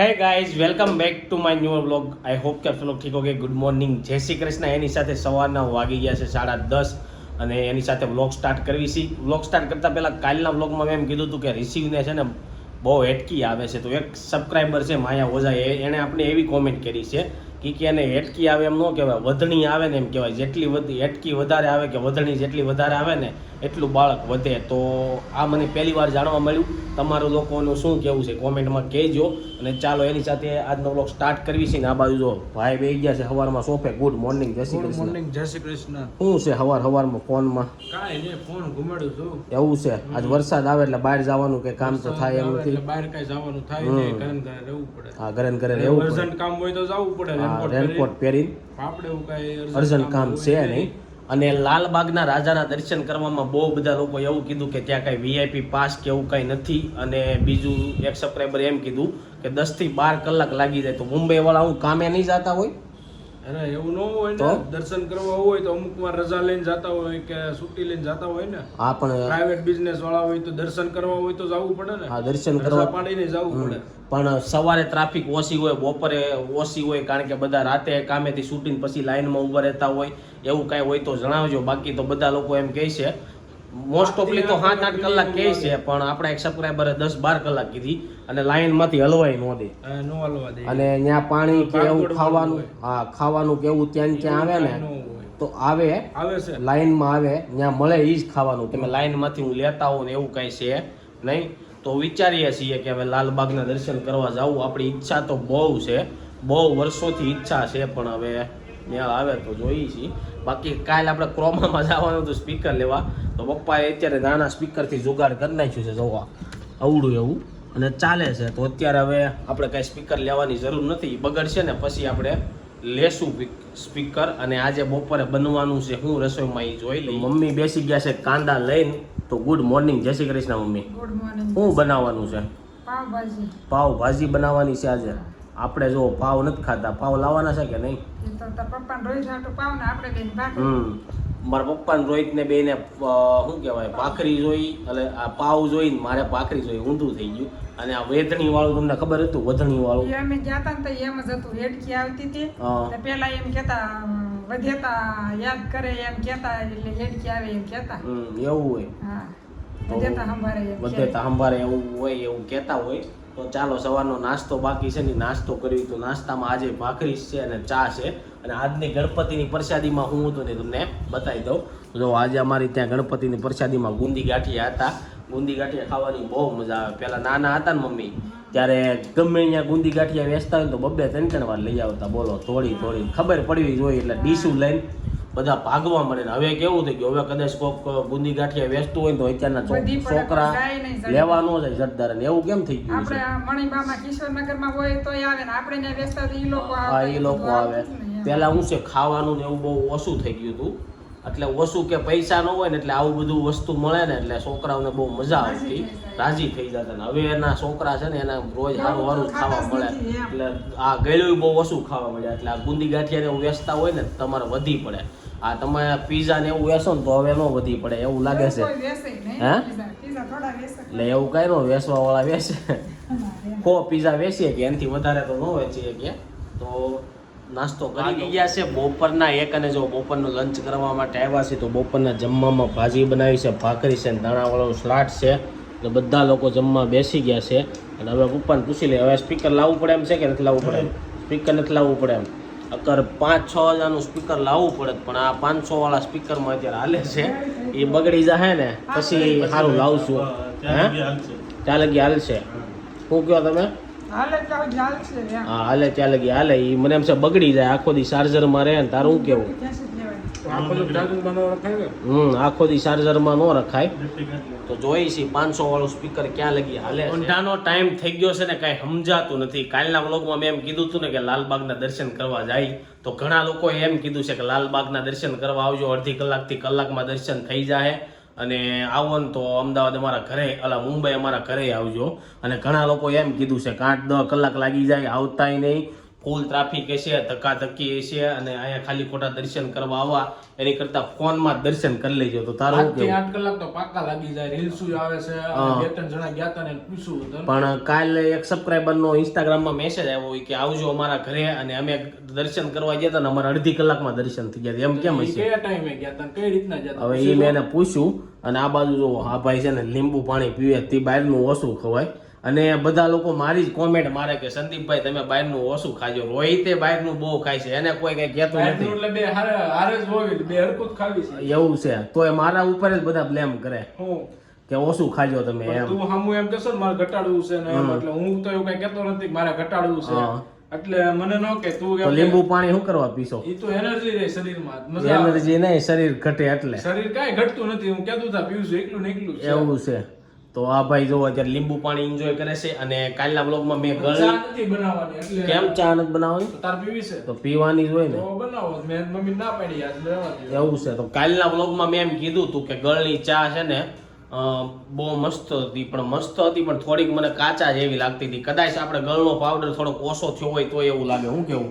Hey guys welcome back to my new vlog I hope કે આપ લોકો ઠીક ઓકે ગુડ મોર્નિંગ જય શ્રી કૃષ્ણ. એની સાથે સવારના વાગી ગયા છે સાડા દસ અને એની સાથે વ્લોગ સ્ટાર્ટ કરવી છે. વ્લોગ સ્ટાર્ટ કરતાં પહેલાં કાલના વ્લોગમાં મેં એમ કીધું હતું કે રિસીવને છે ને બહુ હેટકી આવે છે. તો એક સબસ્ક્રાઈબર છે માયા ઓઝા એણે આપણે એવી કોમેન્ટ કરી છે કે કે એને હેટકી આવે એમ ન કહેવાય. વધણી આવે ને એમ કહેવાય. જેટલી વધી હેટકી વધારે આવે કે વધણી જેટલી વધારે આવે ને એટલું બાળક વધે તો આ મને પહેલી વાર જાણવા મળ્યું. તમારું લોકોનું શું કહેવું છે? કોમેન્ટમાં કહેજો. અને ચાલો એની સાથે આજનો બ્લોગ સ્ટાર્ટ કરવી છે ને આ બાજુ જો ભાઈ બેસી ગયા છે સવારમાં સોફે ગુડ મોર્નિંગ જય શ્રી કૃષ્ણ. મોર્નિંગ જય શ્રી કૃષ્ણ. શું છે સવાર સવારમાં ફોનમાં? કાંઈ નહીં ફોન ઘુમાડું છું. એવું છે? આજ વરસાદ આવે એટલે બહાર જવાનું કે કામ તો થાય એમ નથી. બહાર કાંઈ જવાનું થાય નહીં. ઘરે ઘરે રહેવું પડે. હા ઘરે ઘરે રહેવું પડે. કામ હોય તો જવું પડે. રેનકોટ પહેરીને. આપણે એવું કાંઈ અર્જન્ટ કામ છે નહીં. અને લાલબાગના રાજાના દર્શન કરવામાં બહુ બધા લોકો એવું કીધું કે ત્યાં કાંઈ વીઆઈપી પાસ કે એવું કાંઈ નથી. અને બીજું એક સબસ્ક્રાઈબર એમ કીધું કે દસથી બાર કલાક લાગી જાય તો મુંબઈવાળા હું કામે નહીં જતા હોય? અરે એવું ન હોય ને દર્શન કરવા હોય તો અમુક વાર રજા લઈને જતા હોય કે સુટી લઈને જતા હોય ને. હા પણ પ્રાઇવેટ બિઝનેસ વાળા હોય તો દર્શન કરવા હોય તો જવું પડે ને. હા દર્શન કરવા પાડીને જવું પડે. પણ સવારે ટ્રાફિક ઓછી હોય બપોરે ઓછી હોય કારણ કે બધા રાતે કામેથી શૂટિંગ પછી લાઈનમાં ઊભા રહેતા હોય એવું કાંઈ હોય તો જણાવજો. બાકી તો બધા લોકો એમ કહે છે. મોસ્ટ ઓફલી તો સાત આઠ કલાક કહે છે પણ આપણા એક સબસ્ક્રાઈબરે દસ બાર કલાક કીધી. અને લાઈનમાંથી હલવાઈ ન દે. ન હાલવા દે. અને ત્યાં પાણી કે એવું ખાવાનું હા ખાવાનું કે એવું ત્યાં ત્યાં આવે ને તો આવે આવે છે. લાઈનમાં આવે ત્યાં મળે એ જ ખાવાનું. તમે લાઈનમાંથી હું લેતા હોઉં ને એવું કાંઈ છે નહીં તો વિચારીએ છીએ કે હવે લાલબાગના દર્શન કરવા જવું આપણી ઈચ્છા તો બહુ છે બહુ વર્ષોથી ઈચ્છા છે પણ હવે ત્યાં આવે તો જોઈએ છીએ. બાકી કાલે આપણે ક્રોમામાં જવાનું હતું સ્પીકર લેવા તો પપ્પાએ અત્યારે નાના સ્પીકરથી જુગાડ કરી નાખ્યું છે જોવા. અવડું એવું. અને ચાલે છે. તો અત્યારે હવે આપણે કાંઈ સ્પીકર લેવાની જરૂર નથી. બગડશે ને પછી આપણે લેશું સ્પીકર અને આજે બપોરે બનવાનું છે. હું રસોઈમાં એ જોઈ લઈ. મમ્મી બેસી ગયા છે કાંદા લઈને. તો ગુડ મોર્નિંગ જય શ્રી કૃષ્ણ મમ્મી. શું બનાવવાનું છે? પાવ ભાજી બનાવવાની છે આજે. આપણે જો પાવ નથી ખાતા પાવ લાવવાના છે કે નહીં? હમ. મારા પપ્પા ને રોહિત ને બેને શું કહેવાય ભાખરી જોઈ એટલે આ પાવ જોઈને મારે ભાખરી જોઈ ઊંધું થઈ ગયું. અને આ વેધણી વાળું તમને ખબર હતું વધણી વાળું અમે ગયા ને તો એમ જ હતું હેડકી આવતી હતી. પેલા એમ કેતા વધેતા યાદ કરે એમ કેતા એટલે હેડકી આવે એમ કેતા એવું હોય. વધેતા. તાંભારે એવું હોય એવું કહેતા હોય. તો ચાલો સવારનો નાસ્તો બાકી છે ને નાસ્તો કર્યો તો નાસ્તામાં આજે ભાખરી છે અને ચા છે. અને આજની ગણપતિની પ્રસાદીમાં હું હતું ને તમને બતાવી દઉં. જો આજે અમારી ત્યાં ગણપતિની પ્રસાદીમાં ગુંદી ગાંઠિયા હતા. ગુંદી ગાંઠિયા ખાવાની બહુ મજા આવે. પહેલાં નાના હતા ને મમ્મી ત્યારે ગમે અહીંયા ગુંદી ગાંઠિયા વેચતા હોય તો બબ્બે ત્રણ ત્રણ વાર લઈ આવતા. બોલો થોડી થોડી. ખબર પડવી જોઈએ એટલે ડીશું લઈને બધા ભાગવા મળે ને. હવે કેવું થઈ ગયું? હવે કદાચ કોક ગુંદી ગાંઠિયા વેચતું હોય તો અત્યારના છોક- છોકરા. લેવા ન જાય જરદાર ને એવું કેમ થઈ ગયું છે? આ કિશોરનગરમાં હોય તો આવે ને. આપણે વેચતા તો હા એ લોકો આવે. પેલા હું છે ખાવાનું ને એવું બહુ ઓછું થઈ ગયું હતું. એટલે ઓછું કે પૈસા ન હોય ને એટલે આવું બધું વસ્તુ મળે ને એટલે છોકરાઓને બહુ મજા આવતી. રાજી થઈ જતા ને. હવે એના છોકરા છે ને એના રોજ સારું સારું ખાવા મળે. એટલે આ ગળ્યું બહુ ઓછું ખાવા મળે. એટલે આ ગુંદી ગાંઠિયાને એવું વેચતા હોય ને તમારે વધી પડે. આ તમે પીઝા ને એવું વેચો ને તો હવે ન વધી પડે. એવું લાગે છે. હે? એટલે એવું કઈ ન વેચવા વાળા વેચે. ખો પીઝા વેચીએ કે? એનાથી વધારે તો ન વેચીએ કે? તો નાસ્તો કરી ગયા છે. બપોરના એક અને જો બપોરનું લંચ કરવા માટે આવ્યા છે તો બપોરના જમવામાં ભાજી બનાવી છે ભાખરી છે અને દાણાવાળું સ્લાટ છે. એટલે બધા લોકો જમવા બેસી ગયા છે. અને હવે પપ્પાને પૂછી લે હવે સ્પીકર લાવવું પડે એમ છે કે નથી લાવવું પડે? સ્પીકર નથી લાવવું પડે એમ. અગર પાંચ છ હજારનું સ્પીકર લાવવું પડે પણ આ પાંચસો વાળા સ્પીકરમાં અત્યારે હાલે છે. એ બગડી જાય ને પછી સારું લાવશું હે ત્યાં લગી હાલશે. શું કહો તમે? હા હાલે ચાલે લગી હાલે. એ મને એમ છે બગડી જાય. આખો દી ચાર્જરમાં રહે ને તારું શું કેવું? હમ આખો દી ચાર્જરમાં ન રખાય. તો જોઈ છે પાંચસો વાળું સ્પીકર ક્યાં લગી હાલે ઊંધાનો ટાઈમ થઈ ગયો છે ને કાંઈ સમજાતું નથી. કાલના વ્લોગમાં મેં એમ કીધું હતું ને કે લાલબાગના દર્શન કરવા જાય. તો ઘણા લોકોએ એમ કીધું છે કે લાલબાગના દર્શન કરવા આવજો. અડધી કલાકથી કલાકમાં દર્શન થઈ જાય અને આવો ને તો અમદાવાદ અમારા ઘરે, અલા મુંબઈ અમારા ઘરે આવજો. અને ઘણા લોકો એમ કીધું છે કે આઠ દસ કલાક લાગી જાય, આવતાય નહીં. ફૂલ ટ્રાફિક હશે ધક્કાધક્કી હશે અને અહીંયા ખાલી ખોટા દર્શન કરવા આવવા. એની કરતા ફોનમાં માં દર્શન કરી લેજો તો તારું આઠ કલાક તો પાક્કા લાગી જાય રીલ્સ આવે છે બે ત્રણ જણા ગયા હતા ને પૂછ્યું પણ કાલે એક સબક્ક્રાબરનો ઇન્સ્ટાગ્રામમાં મેસેજ આવ્યો હોય કે આવજો અમારા ઘરે અને અમે દર્શન કરવા ગયા હતા ને અમારા અડધી કલાકમાં દર્શન થઈ ગયા એમ કેમ હશે? કયા ટાઈમે ગયા હતા ને કઈ રીતના ગયા? હવે એ મેં એને પૂછ્યું અને આ બાજુ જો આ ભાઈ છે ને લીંબુ પાણી પીવે તે બહારનું ઓછું ખવાય. અને બધા લોકો મારી જ કોમેન્ટ મારે કે સંદીપભાઈ તમે બહારનું ઓછું ખાજો. રોહિતે બહારનું બહુ ખાય છે. એને કોઈ કઈ કહેતું નથી. એટલે બે હારે હારે જ હોવી બે હરકું ખાવી છે. એવું છે. તો એ મારા ઉપર જ બધા બ્લેમ કરે. કે ઓછું ખાજો તમે એમ. તું હમું એમ કહેશો ને મારે ઘટાડવું છે ને એમ. એટલે હું તો એવું કઈ કહેતો નથી મારે ઘટાડવું છે. એટલે મને ન કે તું તો લીંબુ પાણી શું કરવા પીશો? એ તો એનર્જી રહે શરીરમાં. મજા એનર્જી નહીં શરીર ઘટે એટલે. શરીર કાંઈ ઘટતું નથી. હું કહેતું હતા પીવું છું એકલું ને એકલું એવું છે. તો આ ભાઈ જો અત્યારે લીંબુ પાણી એન્જોય કરે છે અને કાલના બ્લોગમાં મેં ચા નથી બનાવવાની એટલે કેમ ચા નથી બનાવવાની? તાર પીવી છે. તો પીવાની જ હોય ને. તો બનાવો મેં મમ્મી ના પાડી આજ રહેવા એવું છે. તો કાલના બ્લોગમાં મેં એમ કીધું હતું કે ગળની ચા છે ને બહુ મસ્ત હતી પણ મસ્ત હતી પણ થોડીક મને કાચા જેવી લાગતી હતી. કદાચ આપણે ગળનો પાવડર થોડોક ઓછો થયો હોય તો એવું લાગે. હું કેવું?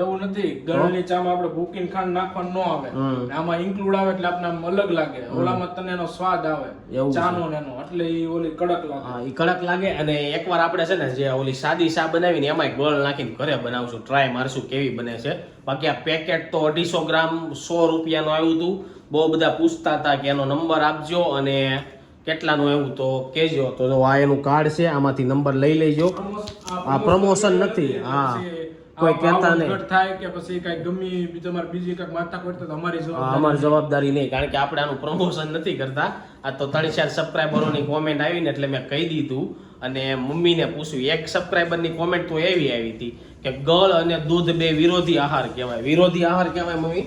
એવું નથી. ગળની ચામાં આપણે ભૂકીને ખાંડ નાખવાનું ન આવે. આમાં ઇન્ક્લુડ આવે એટલે આપણે અલગ લાગે. ઓલામાં તને એનો સ્વાદ આવે. ચાનો ને એનો. એટલે ઈ ઓલી કડક લાગે. હા કડક લાગે. અને એકવાર આપણે છે ને જે ઓલી સાદી ચા બનાવીને એમાં ગળ નાખીને ઘરે બનાવશું. ટ્રાય મારશું કેવી બને છે. બાકી આ પેકેટ તો અઢીસો ગ્રામ સો રૂપિયાનું આવ્યું હતું બહુ બધા પૂછતા હતા કે એનો નંબર આપજો અને કેટલાનું એવું તો કહેજો. તો આ એનું કાર્ડ છે આમાંથી નંબર લઈ લેજો. આ પ્રમોશન નથી. હા. કોઈ કહેતા નહીં. થાય કે પછી કઈ ગમી બીજો મારે બીજી કઈ માથા કોઈ તો અમારી જવાબદારી અમારી જવાબદારી નહીં કારણ કે આપણે આનું પ્રમોશન નથી કરતા આ તો ત્રણ ચાર સબસ્ક્રાઈબરોની કોમેન્ટ આવીને એટલે મેં કહી દીધું અને મમ્મીને પૂછ્યું એક સબસ્ક્રાઈબરની કોમેન્ટ તો એવી આવી હતી કે ગળ અને દૂધ બે વિરોધી આહાર કહેવાય વિરોધી આહાર કહેવાય મમ્મી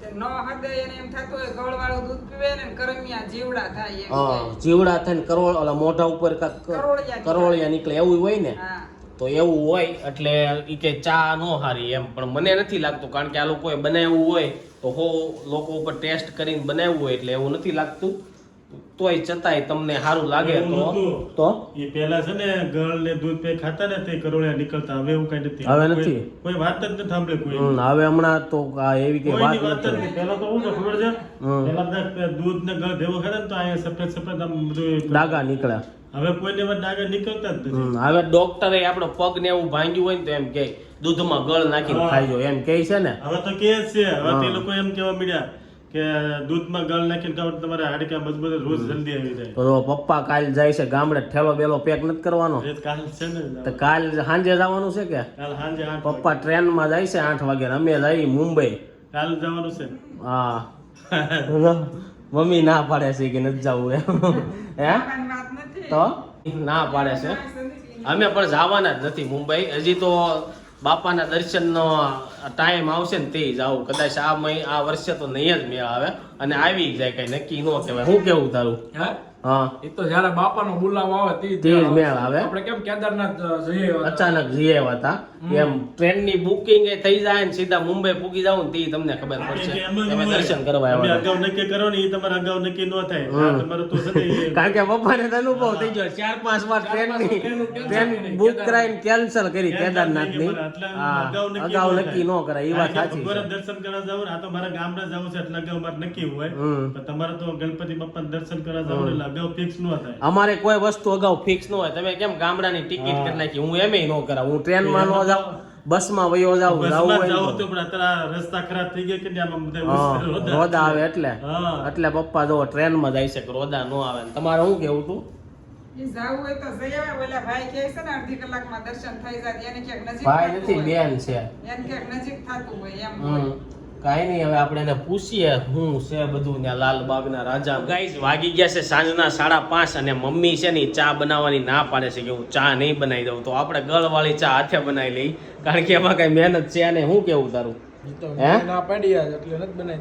તે ન હદે એને એમ થતું હોય ગળવાળું દૂધ પીવે ને કરમિયા જીવડા થાય એમ હા થાય. જીવડા થઈને કરોળ મોઢા ઉપર કરોળિયા નીકળે. એવું હોય ને હા તો એવું હોય એટલે એ કે ચા નો હારી એમ. પણ મને નથી લાગતું કારણ કે આ લોકોએ બનાવ્યું હોય તો હો લોકો ઉપર ટેસ્ટ કરીને બનાવ્યું હોય એટલે એવું નથી લાગતું. તોય છતાંય તમને સારું લાગે તો. તો? એ પહેલા છે ને ગળ ને દૂધ પે ખાતા ને તે કરોળિયા નીકળતા. હવે એવું કઈ નથી. હવે કોઈ- નથી. કોઈ વાત જ નથી સાંભળે કોઈ. હવે હમણાં તો આ એવી કઈ વાત નથી. નહીં પહેલા તો શું ખબર છે. પહેલા દૂધ ને ગળ ભેગો ખાતા ને તો અહીંયા સફેદ સફેદ આમ બધું ડાગા નીકળ્યા. હવે કોઈને વાત આગળ નીકળતા જ નથી. હવે ડોક્ટરે આપણો પગ ને એવું ભાંગ્યું હોય ને તો એમ કે દૂધમાં ગળ નાખીને. ખાઈજો એમ કહે છે ને? હવે તો કે છે. હવે તે લોકો એમ કેવા મળ્યા કે દૂધમાં ગળ નાખીને ખાવ તમારે તમારા હાડકા મજબૂત રોજ જલ્દી આવી જાય. તો પપ્પા કાલ જાય છે ગામડે ઠેલો બેલો પેક નથી કરવાનો? કાલ છે ને તો કાલ સાંજે જવાનું છે કે? કાલ સાંજે. પપ્પા ટ્રેનમાં જાય છે આઠ વાગે અમે જઈ મુંબઈ. કાલ જવાનું છે. હા. મમ્મી ના પાડે છે કે નથી જવું એમ. હે? તો ના પાડે છે. અમે પણ જવાના જ નથી મુંબઈ. હજી તો બાપાના દર્શનનો ટાઈમ આવશે ને તે જાવું કદાચ આ મહિ આ વર્ષે તો નહીં જ મેળ આવે. અને આવી જાય કઈ નક્કી ન કહેવાય. હું કેવું તારું? હા? હા. એ તો જયારે બાપાનો બોલાવો આવે તે જ મેળ આવે. આપણે કેમ કેદારનાથ જઈએ અચાનક જઈએ હતા. એમ ટ્રેનની બુકિંગ એ થઈ જાય ને સીધા મુંબઈ પૂકી જાવ ને તે તમને ખબર પડશે. તમે દર્શન કરવા આવ્યા અગાઉ નક્કી કરો ને એ તમારે અગાઉ નક્કી ન થાય. તમારું તો કારણ કે પપ્પાને અનુભવ થઈ ગયો. ચાર પાંચ વાર ટ્રેનની ટ્રેન બુક કરાવીને કેન્સલ કરી કેદારનાથની. અગાઉ નક્કી ન. કરાય. એ વાત સાચી છે. દર્શન કરવા જાવ ને આ તો મારા ગામડા જવું છે એટલે અગાઉ મારે નક્કી હોય. તમારે તો ગણપતિ બાપાના દર્શન કરવા જાવ ને એટલે અગાઉ ફિક્સ ન થાય. અમારે કોઈ વસ્તુ અગાઉ ફિક્સ ન હોય. તમે કેમ ગામડાની ટિકિટ કરી નાખી? હું એમ ન કરાવ. હું ટ્રેનમાં ન જાઉં બસમાં વયો જાઉં જાવું જાવ તો. પણ અત્યારે રસ્તા ખરાબ થઈ ગયા કે આમાં રોદા. આવે એટલે. હા. એટલે પપ્પા જો ટ્રેનમાં જાય છે કે રોદા ન આવે તમારે શું કેવું તું? એ જાવું હોય તો જઈ આવે. ઓલા ભાઈ કહે છે ને અડધી કલાકમાં દર્શન થઈ જાય. એને ક્યાંક નજીક ભાઈ થતું નથી બેન છે. કાંઈ નહીં હવે આપણે એને પૂછીએ હું છે બધું ત્યાં લાલબાગના રાજા. ગાઈસ વાગી ગયા છે સાંજના સાડા પાંચ અને મમ્મી છે ને ચા બનાવવાની ના પાડે છે કે હું ચા નહીં બનાવી દઉં. તો આપણે ગળવાળી ચા હાથે બનાવી લઈ. કારણ કે એમાં કઈ મહેનત છે અને હું કેવું તારું?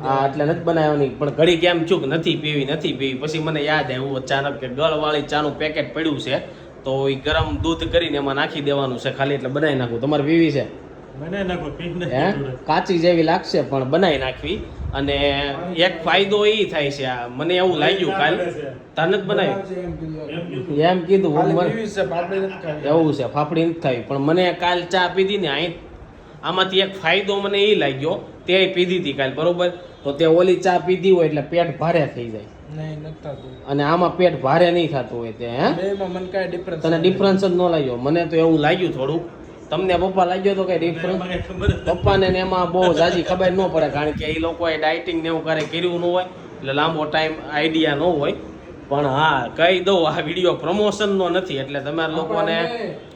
ના એટલે નથી બનાવવાની. પણ ઘડી કેમ ચૂક નથી પીવી નથી પીવી. પછી મને યાદ આવ્યું અચાનક કે ગળવાળી ચાનું પેકેટ પડ્યું છે. તો એ ગરમ દૂધ કરીને એમાં નાખી દેવાનું છે ખાલી એટલે બનાવી નાખું. તમારે પીવી છે? કાચી જેવી લાગશે પણ બનાવી નાખવી. અને એક ફાયદો એ થાય છે આ. મને એવું લાગ્યું કાલ. તને જ બનાવ્યું એમ કીધું. એવું છે ફાફડી નથી થાય પણ મને કાલ ચા પીધી ને અહીં આમાંથી એક ફાયદો મને એ લાગ્યો. તે પીધી હતી કાલ બરોબર? તો તે ઓલી ચા પીધી હોય એટલે પેટ ભારે થઈ જાય. નહીં નથી થતું. અને આમાં પેટ ભારે નહીં થતું હોય તે હે? બેમાં મને કાંઈ ડિફરન્સ તને ડિફરન્સ જ ન લાગ્યો. મને તો એવું લાગ્યું થોડું તમને પપ્પા લાગ્યો તો કઈ ડિફરન્સ. પપ્પાને ને એમાં બહુ જાજી ખબર ન પડે કારણ કે એ લોકોએ ડાયટિંગ ને એવું કરે કર્યું ન હોય એટલે લાંબો ટાઈમ આઈડિયા ન હોય. પણ હા કહી દઉં આ વીડિયો પ્રમોશન નો નથી એટલે તમારા લોકોને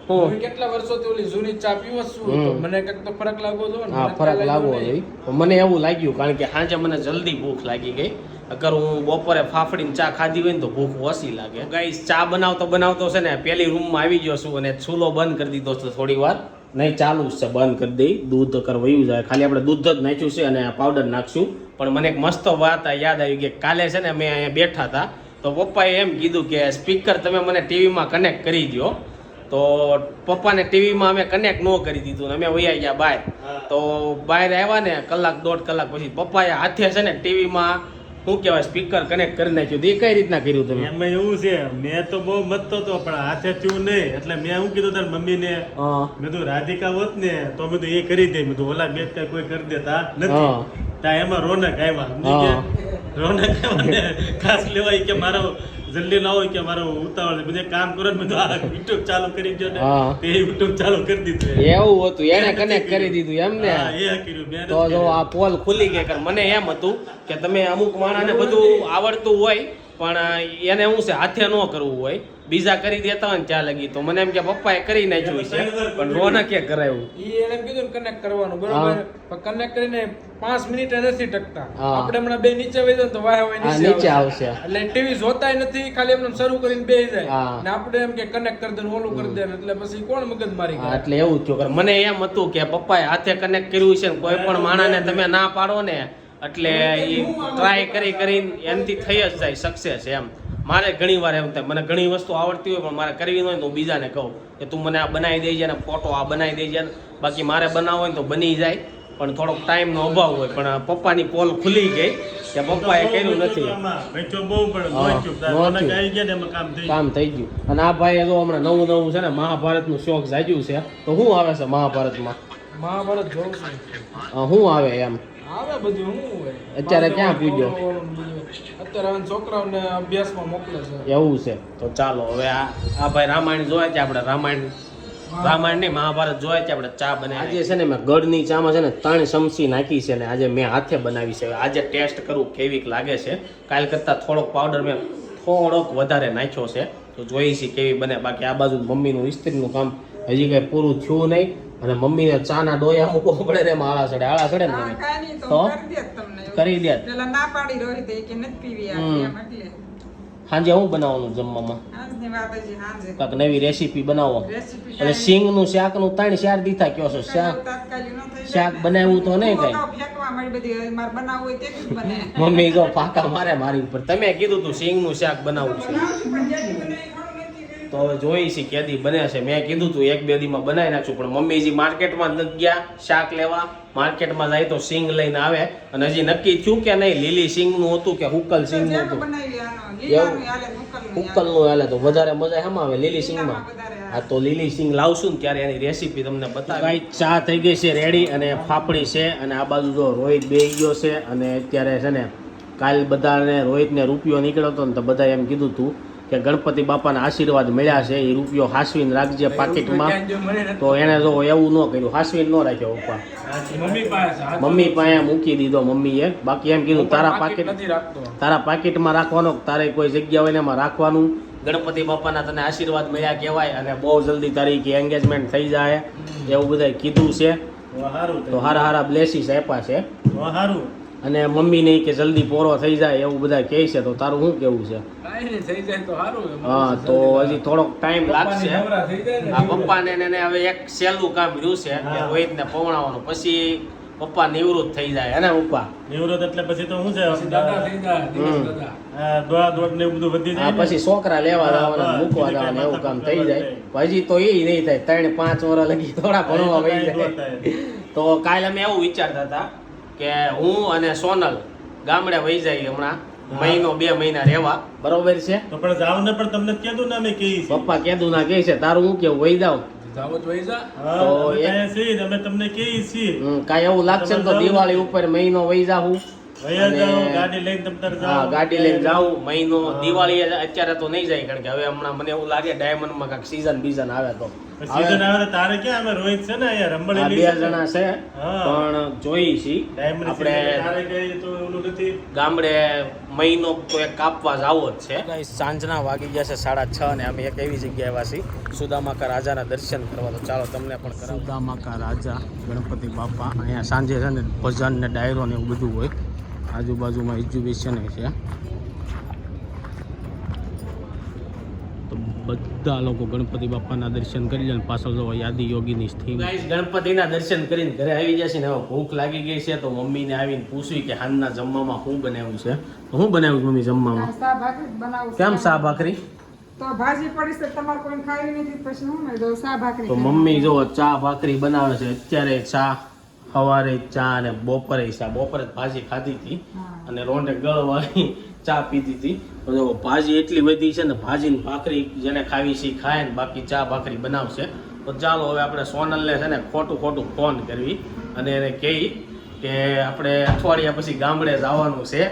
હું હું કેટલા વર્ષોથી ઓલી જૂની ચા પીવો છું તો મને કંઈક તો ફરક લાગવો જોઈએ હા ફરક લાગવો જોઈએ. મને એવું લાગ્યું કારણ કે સાંજે મને જલ્દી ભૂખ લાગી ગઈ. અગર હું બપોરે ફાફડીને ચા ખાધી હોય ને તો ભૂખ ઓછી લાગે. ગાઈસ ચા બનાવતો બનાવતો છે ને પેલી રૂમમાં આવી ગયો છું અને ચૂલો બંધ કરી દીધો છે થોડી વાર. નહીં ચાલુ જ છે બંધ કરી દઈ. દૂધ કર વયું જાય ખાલી આપણે દૂધ જ નાખ્યું છે અને પાવડર નાખશું. પણ મને એક મસ્ત વાત આ યાદ આવી કે કાલે છે ને મેં અહીંયા બેઠા હતા. તો પપ્પાએ એમ કીધું કે સ્પીકર તમે મને ટીવીમાં કનેક્ટ કરી દો તો પપ્પાને ટીવીમાં અમે કનેક્ટ ન કરી દીધું ને અમે વૈયા ગયા બહાર. તો બહાર આવ્યા ને કલાક દોઢ કલાક પછી પપ્પાએ હાથે છે ને ટીવીમાં શું કહેવાય સ્પીકર કનેક્ટ કરી નાખ્યું એ કઈ રીતના કર્યું તમે? એમાં એવું છે મેં તો બહુ મતતો હતો પણ હાથે થયું નહીં. એટલે મેં એવું કીધું તાર મમ્મીને ને મેં તો રાધિકા હોત ને તો મેં તો એ કરી દે. મેં તો ઓલા બે કઈ કોઈ કરી દેતા. નથી. તા એમાં રોનક આવ્યા? રોનક આવ્યા ખાસ લેવાય કે મારો જલ્દી લાવો કે મારો ઉતાવળ. બધે કામ કરો ને આ યુટ્યુબ ચાલુ કરી દો ને. તે યુટ્યુબ ચાલુ કરી દીધું એવું હતું. એને કનેક્ટ કરી દીધું. એમ ને. હા, એ કર્યું મેં તો જો આ પોલ ખુલી ગઈ મને એમ હતું કે તમે અમુક માણસને બધું આવડતું હોય પણ એને હું છે હાથે ન કરવું હોય. બીજા કરી દેતા હોય ને ત્યાં લગી. તો મને એમ કે પપ્પાએ કરી નાખ્યું છે. પણ રોનકે કરાવ્યું. ઈ એને કીધું ને કનેક્ટ કરવાનું. બરોબર? પણ કનેક્ટ કરીને પાંચ મિનિટ નથી ટકતા. આપણે હમણાં બે નીચે વહી જાય તો વાય હોય નીચે આવશે. એટલે ટીવી જોતાય નથી ખાલી એમને શરૂ કરીને બે જાય. ને આપણે એમ કે કનેક્ટ કરી દે ઓલું કરી દે એટલે પછી કોણ મગજ મારી ગયા? એટલે એવું થયું. મને એમ હતું કે પપ્પાએ હાથે કનેક્ટ કર્યું છે ને કોઈ પણ માણસને તમે ના પાડો ને એટલે એ ટ્રાય કરી કરીને એનથી થઈ જ જાય સક્સેસ એમ. મારે ઘણી વાર એમ થાય મને ઘણી વસ્તુ આવડતી હોય પણ મારે કરવી ન હોય તો હું બીજાને કહું કે તું મને આ બનાવી દેજે ને ફોટો આ બનાવી દેજે બાકી મારે બનાવવો હોય તો બની જાય પણ થોડોક ટાઈમનો અભાવ હોય. પણ પપ્પાની પોલ ખુલી ગઈ કે પપ્પાએ કર્યું નથી. કામ થઈ ગયું. અને આ ભાઈ તો હમણાં નવું નવું છે ને મહાભારતનું શોખ જાગ્યું છે. તો શું આવે છે મહાભારતમાં? મહાભારત જોઉં છું. શું આવે એમ? આવે બધું હું હોય. અત્યારે ક્યાં પૂજ્યો? અત્યારે છોકરાઓને અભ્યાસમાં મોકલે છે. એવું છે? તો ચાલો હવે આ આ ભાઈ રામાયણ જોયા છે આપણે રામાયણ. રામાયણ નહીં મહાભારત જોયા છે આપણે ચા બનાવી આજે છે ને મેં ગળની ચામાં છે ને ત્રણ ચમચી નાખી છે ને આજે મેં હાથે બનાવી છે. આજે ટેસ્ટ કરું કેવીક લાગે છે. કાલ કરતાં થોડોક પાવડર મેં થોડોક વધારે નાખ્યો છે. તો જોઈ છે કેવી બને. બાકી આ બાજુ મમ્મીનું ઇસ્ત્રીનું કામ હજી કાંઈ પૂરું થયું નહીં. અને મમ્મીને ચાના ડોયા મૂકવો પડે ને આળા સડે આળા સડે ને તમે? તો? કરી દે દે પેલા ના પાડી રોહિત કે નથી પીવી આ એટલે. સાંજે હું બનાવવાનું જમવામાં? કાંઈક નવી રેસીપી બનાવો. રેસીપી એટલે સિંગનું શાકનું ત્રણ ચાર દીધા કયો છો? શાક. ન શાક બનાવ્યું તો નહીં કઈ? મમ્મી જો પાકા મારે મારી ઉપર. તમે કીધું તું સિંગનું શાક બનાવવું છે. તો હવે જોઈ છે કેદી બને છે. મેં કીધું તું એક બે દીમાં બનાવી નાખશું પણ મમ્મીજી માર્કેટમાં નથી ગયા શાક લેવા. માર્કેટમાં જાય તો સિંગ લઈને આવે. અને હજી નક્કી થયું કે નહીં લીલી સિંગનું હતું કે હુકલ સિંગનું હતું? બનાવી આનો, હાલે, હુકલનું હાલે. તો વધારે મજા એમાં આવે? લીલી સિંગમાં? હા તો લીલી સિંગ લાવશું ને ત્યારે એની રેસીપી તમને બતાવી ચા થઈ ગઈ છે રેડી અને ફાફડી છે અને આ બાજુ જો રોહિત બે ગયો છે અને અત્યારે છે ને કાલ બધાને રોહિતને રૂપિયો નીકળ્યો હતો ને તો બધા એમ કીધું હતું કે ગણપતિ બાપાના આશીર્વાદ મળ્યા છે એ રૂપિયો હાસવીને રાખજે પાકીટમાં. તો એને જો એવું ન કર્યું હાસવીને ન રાખ્યો ઉપા. મમ્મી પાસે મૂકી દીધો મમ્મીએ. બાકી એમ કીધું તારા પાકીટ તારા પાકીટમાં રાખવાનો તારે કોઈ જગ્યા હોય ને એમાં રાખવાનું? ગણપતિ બાપાના તને આશીર્વાદ મળ્યા કહેવાય અને બહુ જલ્દી તારી કે એંગેજમેન્ટ થઈ જાય. એવું બધાય કીધું છે. તો હારા હારા બ્લેસીસ આપ્યા છે. તો હારું મમ્મી ને કે જલ્દી પોરો થઈ જાય એવું બધા કહે છે તો તારું શું કેવું છે? થઈ જાય તો સારું હા તો હજી થોડોક ટાઈમ લાગશે. ને આ પપ્પાને ને હવે એક સહેલું કામ રહ્યું છે કે. રોહિતને પવણાવવાનું પછી પપ્પા નિવૃત્ત થઈ જાય. હે ને પપ્પા? નિવૃત્ત એટલે પછી તો શું પછી દાદા છે થઈ જાય હમ. દાદા. આ દોડા દોડ ને બધું વધી જાય પછી છોકરા લેવા જવાના મૂકવા જવાના એવું કામ થઈ જાય. હજી તો એ નહીં થાય. ત્રણ પાંચ વર્ષ લગી થોડા ભણવા વહી જાય. તો કાલે અમે એવું વિચારતા હતા કે હું અને સોનલ ગામડે વહી જાય હમણાં. મહિનો બે મહિના રહેવા. બરોબર છે? તો પણ જાવ ને પણ તમને કીધું ને અમે કહીએ છીએ. પપ્પા કેદું ના કહે છે. તારું હું કેવું? વહી જાવ? જાવો જ વહી જા. તો એ- ત્યાં અમે તમને કહીએ છીએ. હમ, કાંઈ એવું લાગશે ને તો દિવાળી ઉપર મહિનો વહી જાઓ ગાડી લઈને તમ હા ગાડી લઈને જાવું મહિનો દિવાળી અત્યારે તો નહીં જાય કારણ કે હવે હમણાં મને એવું લાગે ડાયમંડમાં કાંઈક સીઝન બીઝન આવે તો. સીઝન આવે તારે ક્યાં અમે રોહિત છે ને અહીંયા આ બે જણા છે પણ જોઈ છી ડાયમંડ આપણે તારે કઈ તો એવું નથી? ગામડે મહિનો તો એક કાપવા જાવો જ છે. સાંજના વાગી ગયા છે સાડા છ ને અમે એક એવી જગ્યાએ વાસી છીએ સુદામાકા રાજાના દર્શન કરવા. તો ચાલો તમને પણ કરાવો. સુદામાકા રાજા ગણપતિ બાપા અહીંયા સાંજે છે ને ભજન ને ડાયરો ને એવું બધું હોય. આજુબાજુમાં એજ્યુકેશન છે. તો બધા લોકો ગણપતિ બાપાના દર્શન કરી લે પાછળ જો યાદી યોગીની સ્થિતિ ગણપતિના દર્શન કરીને ઘરે આવી જશે ને હવે ભૂખ લાગી ગઈ છે તો મમ્મીને આવીને પૂછ્યું કે હાલના જમવામાં શું બનાવ્યું છે. તો શું બનાવ્યું મમ્મી જમવામાં? કેમ સા ભાખરી તો ભાજી પડી છે તમારે કોઈ ખાવી નથી પછી હું મેં કીધું શાક ભાખરી તો મમ્મી જો ચા ભાખરી બનાવે છે અત્યારે ચા સવારે ચા અને બપોરે ચા. બપોરે જ ભાજી ખાધી હતી અને રોંઢે ગળવાળી ચા પીધી હતી. તો ભાજી એટલી બધી છે ને ભાજી ને ભાખરી જેને ખાવી છે ખાય ને બાકી ચા ભાખરી બનાવશે. તો ચાલો હવે આપણે સોનલને છે ને ખોટું ખોટું ફોન કરવી અને એને કહી કે આપણે અઠવાડિયા પછી ગામડે જવાનું છે.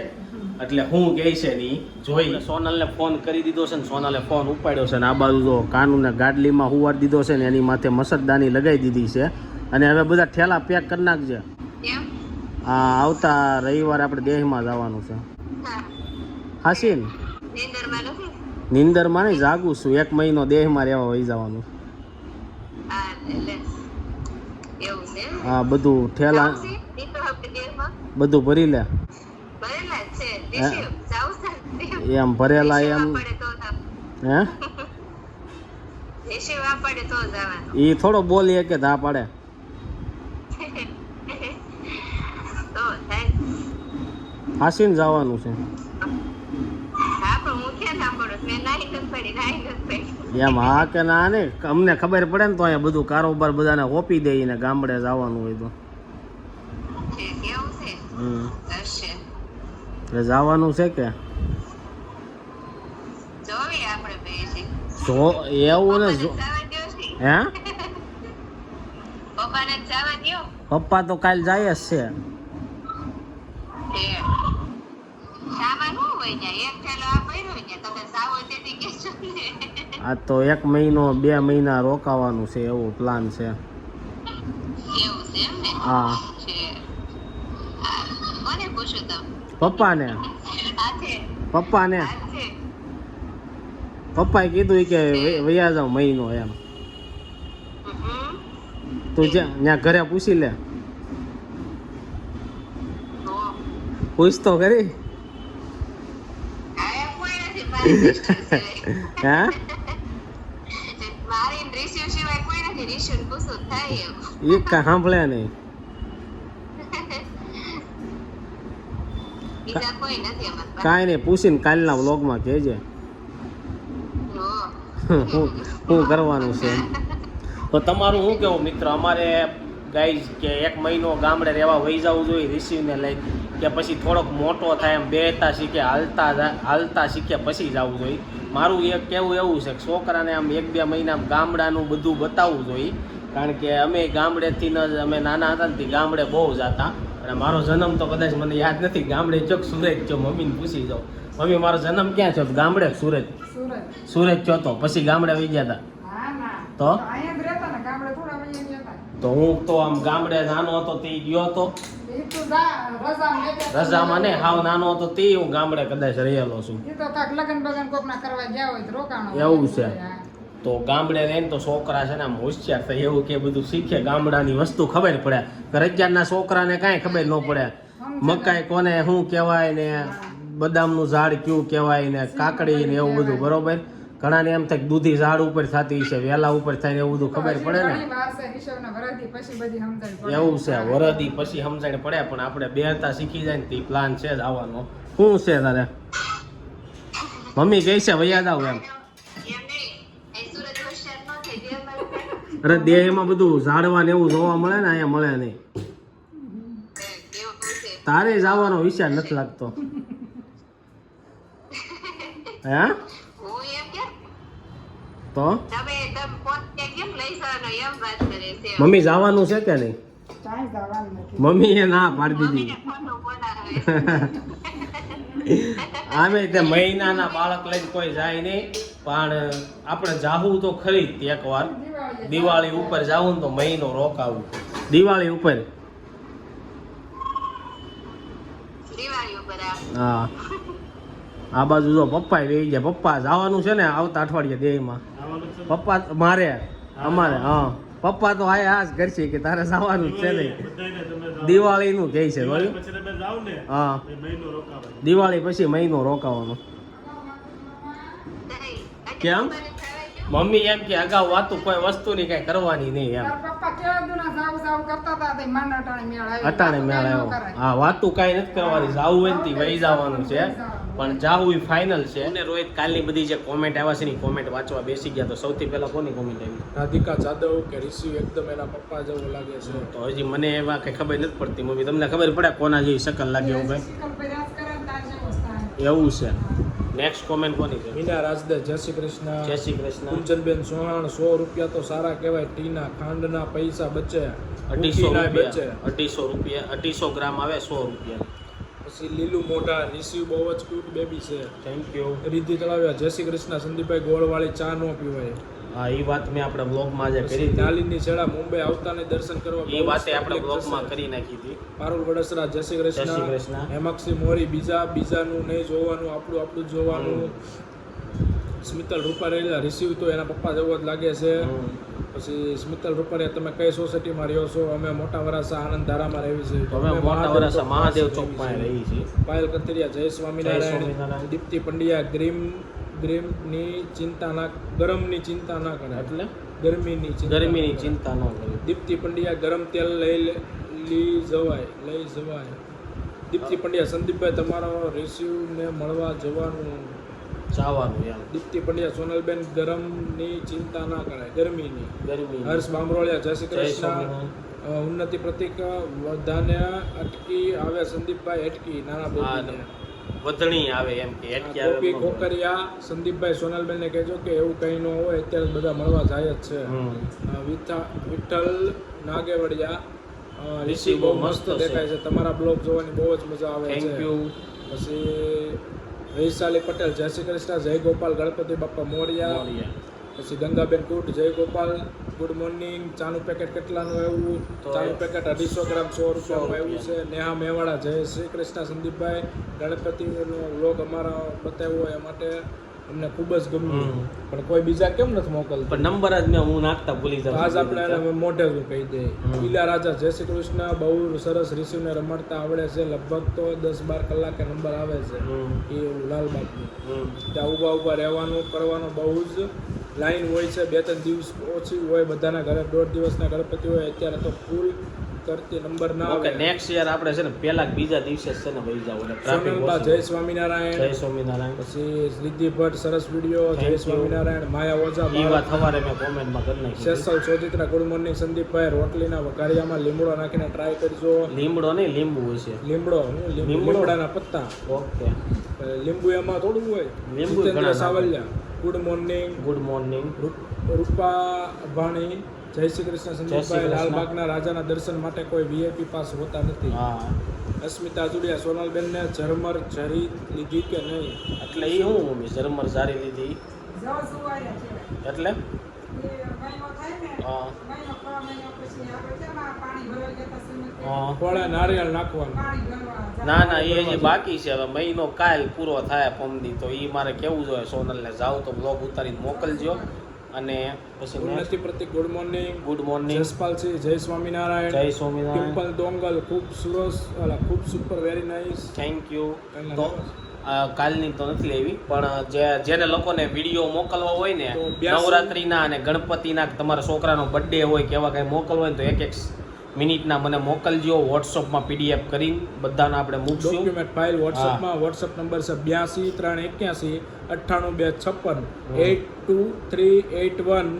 એટલે હું કહે છે ને જોઈ. સોનલને ફોન કરી દીધો છે ને સોનલે ફોન ઉપાડ્યો છે ને આ બાજુ જો કાનુને ગાડલીમાં હુવાર દીધો છે ને એની માથે મસરદાની લગાવી દીધી છે. અને હવે બધા ઠેલા પેક કરી નાખજે. હા આવતા રવિવારે આપણે દેહમાં જવાનું છે. હાસીન નિંદરમાં નહીં જાગું છું. એક મહિનો દેહમાં રહેવા વહી જવાનું. હા બધું ઠેલા બધું ભરી લે. એમ ભરેલા એમ હે? એ થોડો બોલીએ કે ધા પાડે હાસીન જવાનું છે. એમ હા કે ના ને? અમને ખબર પડે ને તો અહીંયા બધું કારોબાર બધાને ઓપી દે ને ગામડે જવાનું હોય તો. હમ. એટલે જવાનું છે કે? જો એવું ને હે? પપ્પા તો કાલ જાય જ છે સામાન શું હોય ત્યાં એક થેલો આ તો એક મહિનો બે મહિના રોકાવાનું છે એવું પ્લાન છે. હા. પપ્પાને. પપ્પાને. પપ્પાએ કીધું કે વૈયા વયા જાવ મહિનો એમ. તું જ્યાં ત્યાં ઘરે પૂછી લે. પૂછ તો કરી આ કોઈ નથી મારી sister સિવાય. હે મારી રિશિવ સિવાય કોઈ નથી રિશિવ પૂછું થાય એવું એ કાંઈ સાંભળે નહીં. બીજા કોઈ નથી અમારી. કાંઈ નહીં પૂછીને કાલના વ્લોગમાં કહેજે. હું શું શું કરવાનું છે તો તમારું શું કેવું મિત્ર? અમારે ગાઈઝ કે એક મહિનો ગામડે રહેવા વહી જવું જોઈએ રિસીવને લઈ. કે પછી થોડોક મોટો થાય એમ બેહતા શીખે હાલતા હાલતા શીખે પછી જવું જોઈએ. મારું એક કહેવું એવું છે કે છોકરાને આમ એક બે મહિના ગામડાનું બધું બતાવવું જોઈએ. કારણ કે અમે ગામડેથી ન અમે નાના હતા ને ગામડે બહુ જતા અને મારો જન્મ તો કદાચ મને યાદ નથી ગામડે ચોક સુરત જો મમ્મીને પૂછી જાઉં. મમ્મી મારો જન્મ ક્યાં છો? ગામડે સુરેજ સુરત? છો તો? પછી ગામડે વહી ગયા હતા તો? તો હું તો આમ ગામડે નાનો હતો તે ગયો હતો. રજામાં ને હાવ નાનો હતો તે હું ગામડે કદાચ રહેલો છું. એવું છે. તો ગામડે રહીને તો છોકરા છે ને આમ હોશિયાર થાય એવું કે બધું શીખે ગામડાની વસ્તુ ખબર પડે. અત્યારના છોકરાને કાંઈ ખબર ન પડે. મકાઈ કોને શું કહેવાય ને બદામનું ઝાડ કયું કહેવાય ને કાકડી ને એવું બધું બરોબર? ઘણાને એમ થાય દૂધી ઝાડ ઉપર થતી છે વેલા ઉપર થાય ને એવું બધું ખબર પડે ને. એવું છે વરદી પછી સમજણ પડે પણ આપણે બેહતા શીખી જાય ને તે પ્લાન છે જ આવવાનો. શું છે તારે? મમ્મી કહે છે વૈયા જાવ એમ. અરે દેહમાં બધું ઝાડવા ને એવું જોવા મળે ને અહીંયા મળે નહીં. તારે જ જવાનો વિચાર નથી લાગતો. હે? તો? તમે તમે પોત લઈ પૈસાનો એમ વાત કરે છે. મમ્મી જવાનું છે કે નહીં? કાંઈ જવાનું નથી. મમ્મીએ ના પાડી દીધી. આમે તે મહિનાના બાળક લઈને કોઈ જાય નહીં પણ આપણે જાવું તો ખરી જ એકવાર દિવાળી ઉપર જાવું ને તો મહિનો રોકાવું. દિવાળી ઉપર? દિવાળી ઉપર આ. હા. આ બાજુ જો પપ્પા વેઈ ગયા. પપ્પા જવાનું છે ને આવતા અઠવાડિયે દેહમાં? પપ્પા મારે અમારે હા. પપ્પા તો આયા આજ કરશે કે તારે જવાનું જ છે નહીં. દિવાળી નું કહે છે હા. દિવાળી પછી મહિનો રોકાવાનો. કેમ? મમ્મી એમ કે અગાઉ વાતું કોઈ વસ્તુ ની કઈ કરવાની નહીં એમ. અટાણે મેળ આવ્યો. હા વાતું કઈ નથી કરવાની. જાવું હોય ને તે વહી જવાનું છે. પણ જાવું એ ફાઇનલ છે. અને રોહિત કાલની બધી જે કોમેન્ટ આવ્યા છે ને કોમેન્ટ વાંચવા બેસી ગયા. તો સૌથી પહેલા કોની કોમેન્ટ આવી? રાધિકા જાદવ કે ઋષિ એકદમ એના પપ્પા જેવું લાગે છે. તો હજી મને એવા કઈ ખબર નથી પડતી. મમ્મી તમને ખબર પડે કોના જેવી શકલ લાગે એવું કઈ. એવું છે. નેક્સ્ટ કોમેન્ટ કોની છે? મીના રાજદે જય શ્રી કૃષ્ણ. જય શ્રી કૃષ્ણ. કુંજનબેન સોહાણ સો રૂપિયા તો સારા કહેવાય. ટીના ખાંડના પૈસા બચે. અઢીસો રૂપિયા. અઢીસો રૂપિયા અઢીસો ગ્રામ આવે સો રૂપિયા. પછી લીલું મોઢા રિસીવ બહુ જ ક્યુટ બેબી છે. થેન્ક યુ રીતિ તળાવ્યા જય શ્રી કૃષ્ણ સંદીપભાઈ ગોળવાળી ચા નો પીવાય. હા એ વાત મેં આપણે બ્લોગમાં જે કરી તાલીની છેડા મુંબઈ આવતાને દર્શન કરવા એ વાતે આપણે બ્લોગમાં કરી નાખી હતી. પારુલ વડસરા જય શ્રી જય શ્રી કૃષ્ણ. કૃષ્ણ. હેમાક્ષી મોરી બીજા બીજાનું નહીં જોવાનું આપણું આપણું જોવાનું. સ્મિતલ રૂપારેલા રિસીવ તો એના પપ્પા જેવો જ લાગે છે. પછી સ્મિતલ રૂપારે તમે કઈ સોસાયટીમાં રહ્યો છો? અમે મોટા વરાસા આનંદ ધારામાં રહેવી છે. અમે મોટા વરસા મહાદેવ ચોક પાસે રહી છીએ. પાયલ કતરિયા જય સ્વામિનારાયણ. દીપ્તિ પંડ્યા ગ્રીમ ગ્રીમની ચિંતા ના ગરમની ચિંતા ના કરે. એટલે? ગરમીની ગરમીની ચિંતા ન કરે. દીપ્તિ પંડ્યા ગરમ તેલ લઈ લઈ જવાય લઈ જવાય. દીપ્તિ પંડ્યા સંદીપભાઈ તમારો રિસીવને મળવા જવાનું ચાવાનું એમ. દીપ્તિ પંડ્યા સોનલબેન ગરમની ચિંતા ના કરાય ગરમીની. ગરમી હર્ષ બામરોળિયા જય શ્રી કૃષ્ણ. ઉન્નતિ પ્રતિક વધાને અટકી આવે સંદીપભાઈ અટકી નાના વધણી આવે એમ કે અટકી આવે. કોકરિયા સંદીપભાઈ સોનલબેન ને કહેજો કે એવું કંઈ ન હોય અત્યારે બધા મળવા જાય જ છે. વિઠ્ઠલ નાગેવડિયા ઋષિ બહુ મસ્ત દેખાય છે. તમારા બ્લોગ જોવાની બહુ જ મજા આવે છે. થેન્ક યુ પછી વૈશાલી પટેલ જય શ્રી કૃષ્ણ જય ગોપાલ ગણપતિ બાપા મોરિયા. પછી ગંગાબેન કુટ જય ગોપાલ ગુડ મોર્નિંગ. ચાનું પેકેટ કેટલાનું આવ્યું? તો ચાનું પેકેટ અઢીસો ગ્રામ સો રૂપિયાનું આવ્યું છે. નેહા મેવાડા જય શ્રી કૃષ્ણ સંદીપભાઈ. ગણપતિનો લોક અમારા બતાવ્યો એ માટે અમને ખૂબ જ ગમ્યું. પણ કોઈ બીજા કેમ નથી મોકલતા? પણ નંબર જ મેં હું નાખતા ભૂલી જાઉં આજ આપણે એને મોઢે જ કહી હમ. ઈલા રાજા જય શ્રી કૃષ્ણ બહુ સરસ રિસીવને રમાડતા આવડે છે. લગભગ તો દસ બાર કલાકે નંબર આવે છે. એ લાલબાગનું. ત્યાં ઊભા ઊભા રહેવાનું કરવાનું બહુ જ લાઈન હોય છે. બે ત્રણ દિવસ ઓછી હોય. બધાના ઘરે દોઢ દિવસના ગણપતિ હોય. અત્યારે તો ફૂલ કરતી નંબર ના ઓકે નેક્સ્ટ યર આપણે છે ને પેલા બીજા દિવસે છે ને વહી જાવ ટ્રાફિક જય સ્વામિનારાયણ. જય સ્વામિનારાયણ. પછી રિદ્ધિ ભટ્ટ સરસ વીડિયો જય સ્વામિનારાયણ માયા ઓઝા એ વાત સવારે મેં કોમેન્ટમાં કરી નાખી સેસલ સોજિત્રા ગુડ મોર્નિંગ સંદીપભાઈ રોટલીના વઘારિયામાં લીમડો નાખીને ટ્રાય કરજો. લીમડો નહીં લીંબુ હોય છે લીમડો? લીમડાના પત્તા. ઓકે. લીંબુ એમાં થોડું હોય. લીંબુ. Savaliya good morning. Good morning. Rupa ભાણી જય શ્રી કૃષ્ણ સંદીપભાઈ. લાલબાગના રાજાના દર્શન માટે કોઈ વીઆઈપી પાસ હોતા નથી. અસ્મિતા જુડિયા સોનલબેનને ઝરમર ઝરી લીધી કે નહીં? એટલે એ હું મમ્મી ઝરમર ઝારી લીધી? એટલે? ને. ફળે નારિયેળ નાખવાનું. ના ના એ બાકી છે હવે મહિનો કાલ પૂરો થાય પમદી તો એ મારે કેવું જોઈએ સોનલને? જાવ તો બ્લોગ ઉતારીને મોકલજો. અને પછી Unnati Pratik good morning good morning Jaspalsinh જય સ્વામિનારાયણ. જય સ્વામિનારાયણ. પિમ્પલ ડોંગલ ખૂબ સરસ ખૂબ super very nice thank you તો આ કાલની તો નથી લેવી પણ જે જેને લોકોને વીડિયો મોકલવા હોય ને નવરાત્રીના અને ગણપતિના તમારા છોકરાનો બર્થડે હોય કે એવા કંઈ મોકલવા હોય તો એક એક મિનિટના મને મોકલજો વોટ્સઅપમાં પીડીએફ કરી બધાને આપણે મૂકશું. ડોક્યુમેન્ટ ફાઇલ વોટ્સઅપમાં વોટ્સઅપ નંબર છે બ્યાસી ત્રણ એક્યાસી અઠ્ઠાણું બે છપ્પન eight two three eight one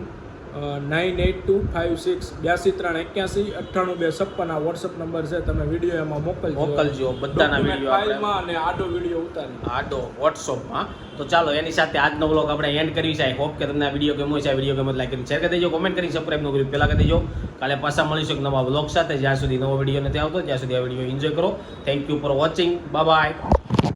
nine eight two five six બ્યાસી ત્રણ એક્યાસી અઠ્ઠાણું બે છપ્પન આ વોટ્સઅપ નંબર છે તમે વીડિયો એમાં મોકલજો. મોકલજો બધાના વીડિયો ફાઇલમાં અને આડો વીડિયો ઉતારી આડો વોટ્સઅપમાં. તો ચાલો એની સાથે આજનો બ્લોગ આપણે એન્ડ કરી છે આઈ હોપ કે તમને આ વીડિયો ગમ્યો છે. આ વીડિયો ગમે લાઈક કરીને શેર કરી દેજો કોમેન્ટ કરી સબસ્ક્રાઈબ ન કર્યું પહેલાં કરી દેજો. કાલે પાછા મળીશું એક નવા બ્લોગ સાથે. જ્યાં સુધી નવો વીડિયો નથી આવતો ત્યાં સુધી આ વીડિયો એન્જોય કરો. Thank you for watching bye bye